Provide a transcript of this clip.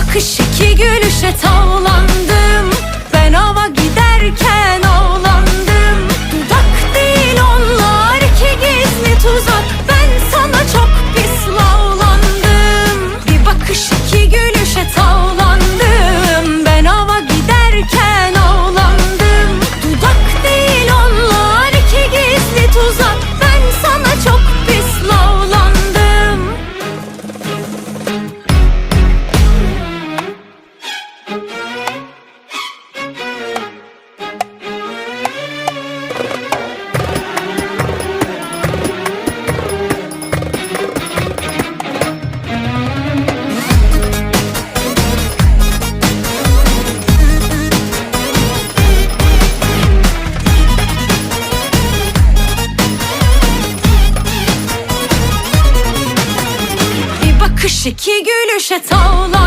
bakış iki gülüşe tavlandım Bakış iki gülüşe tavlan